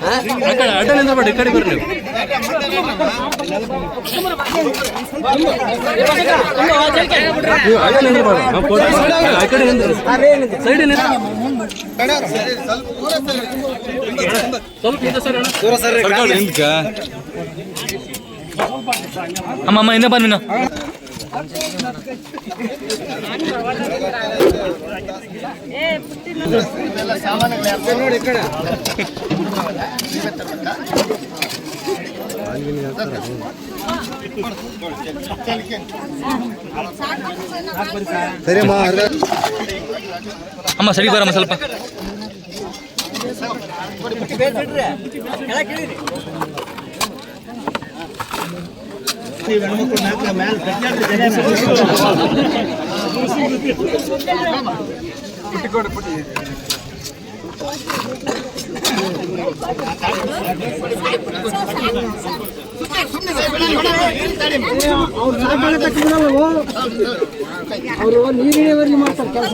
ಆ ಬಡಿ ಕಡೆ ಬರ್ರಿ ನೀವು ಆ ಕಡೆ ಸೈಡ್ ಸ್ವಲ್ಪ ಹಿಂದೆ ಸರ್ ಅಣ್ಣ. ಅಮ್ಮ ಅಮ್ಮ ಹಿಂದೆ ಬನ್ನಿ ನೀನು ಸರಿ ಅಮ್ಮ ಅಮ್ಮ ಸರಿ ಬರಮ್ಮ ಸ್ವಲ್ಪ ಅವರು ನೀರಿನವರೆಗೆ ಮಾಡ್ತಾರೆ ಕೆಲಸ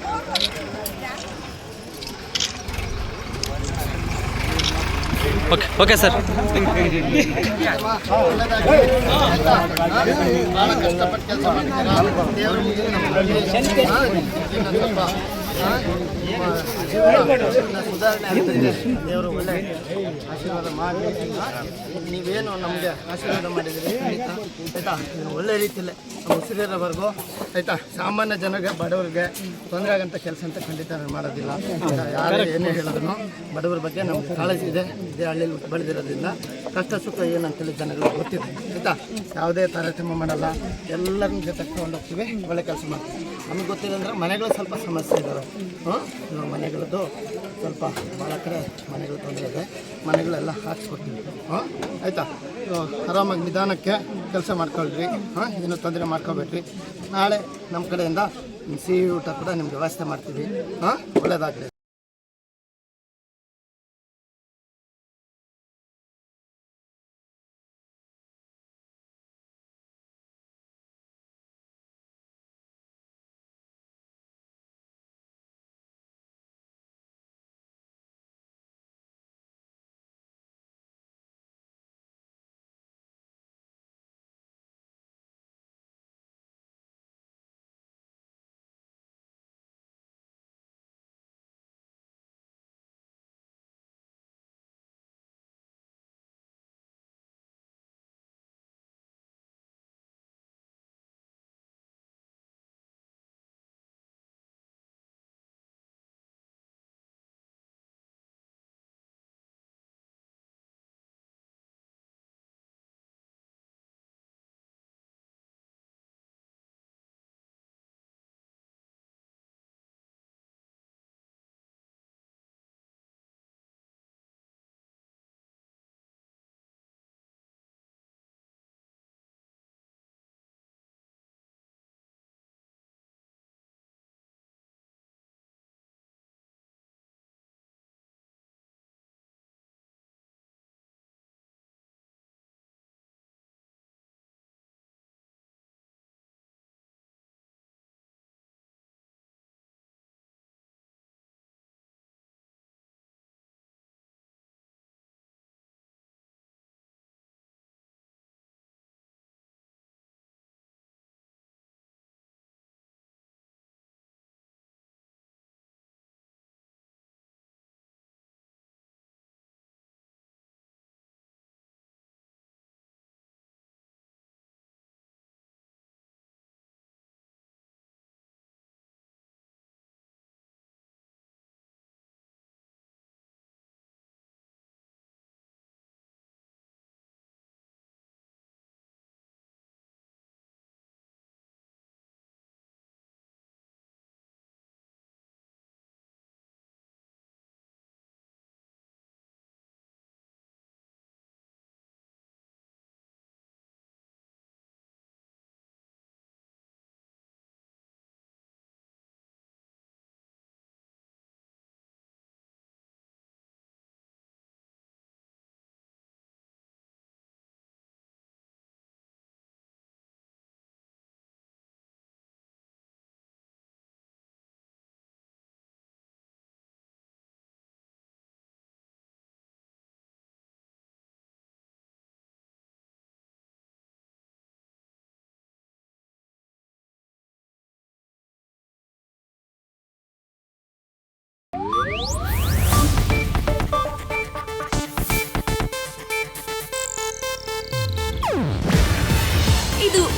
ಓಕೆ ಓಕೆ ಸರ್ ಭಾಳ ಕಷ್ಟಪಟ್ಟು ಕೆಲಸ ನಮ್ಮ ಸುಧಾರಣೆ ದೇವರು ಒಳ್ಳೆ ಆಶೀರ್ವಾದ ಮಾಡಿ ನೀವೇನು ನಮಗೆ ಆಶೀರ್ವಾದ ಮಾಡಿದ್ದೀರಿ ಆಯ್ತಾ? ಆಯ್ತಾ ಒಳ್ಳೆ ರೀತಿಯಲ್ಲಿ ನಮ್ಮ ಉಸಿರಿರೋವರೆಗೂ ಆಯ್ತಾ ಸಾಮಾನ್ಯ ಜನರಿಗೆ ಬಡವರಿಗೆ ತೊಂದರೆ ಆಗಂತ ಕೆಲಸ ಅಂತ ಖಂಡಿತ ನಾನು ಮಾಡೋದಿಲ್ಲ ಯಾರು ಏನೇ ಹೇಳಿದ್ರು ಬಡವರ ಬಗ್ಗೆ ನಮ್ಗೆ ಕಾಳಜಿ ಇದೆ ಇದೇ ಹಳ್ಳಿಲಿ ಬೆಳೆದಿರೋದ್ರಿಂದ ಕಷ್ಟ ಸುಖ ಏನಂತೇಳಿ ಜನಗಳು ಗೊತ್ತಿದೆ ಆಯ್ತಾ ಯಾವುದೇ ತಾರತಮ್ಯ ಮಾಡಲ್ಲ ಎಲ್ಲರ ಜೊತೆ ತಗೊಂಡೋಗ್ತೀವಿ ಒಳ್ಳೆ ಕೆಲಸ ಮಾಡ್ತೀವಿ ನಮಗೆ ಅಂದರೆ ಮನೆಗಳು ಸ್ವಲ್ಪ ಸಮಸ್ಯೆ ಇದ್ದಾವೆ ಇವಾಗ ಮನೆಗಳದ್ದು ಸ್ವಲ್ಪ ಭಾಳ ಕಡೆ ಮನೆಗಳು ತೊಂದರೆ ಇದೆ. ಮನೆಗಳೆಲ್ಲ ಹಾಕ್ಸ್ಕೊಡ್ತೀವಿ. ಹಾಂ ಆಯಿತಾ? ಆರಾಮಾಗಿ ನಿಧಾನಕ್ಕೆ ಕೆಲಸ ಮಾಡ್ಕೊಳ್ರಿ. ಹಾಂ ಇದನ್ನು ತೊಂದರೆ ಮಾಡ್ಕೋಬೇಡ್ರಿ. ನಾಳೆ ನಮ್ಮ ಕಡೆಯಿಂದ ಸಿಹಿ ಊಟ ಕೂಡ ನಿಮ್ಗೆ ವ್ಯವಸ್ಥೆ ಮಾಡ್ತೀವಿ. ಹಾಂ ಒಳ್ಳೆಯದಾಗಲಿ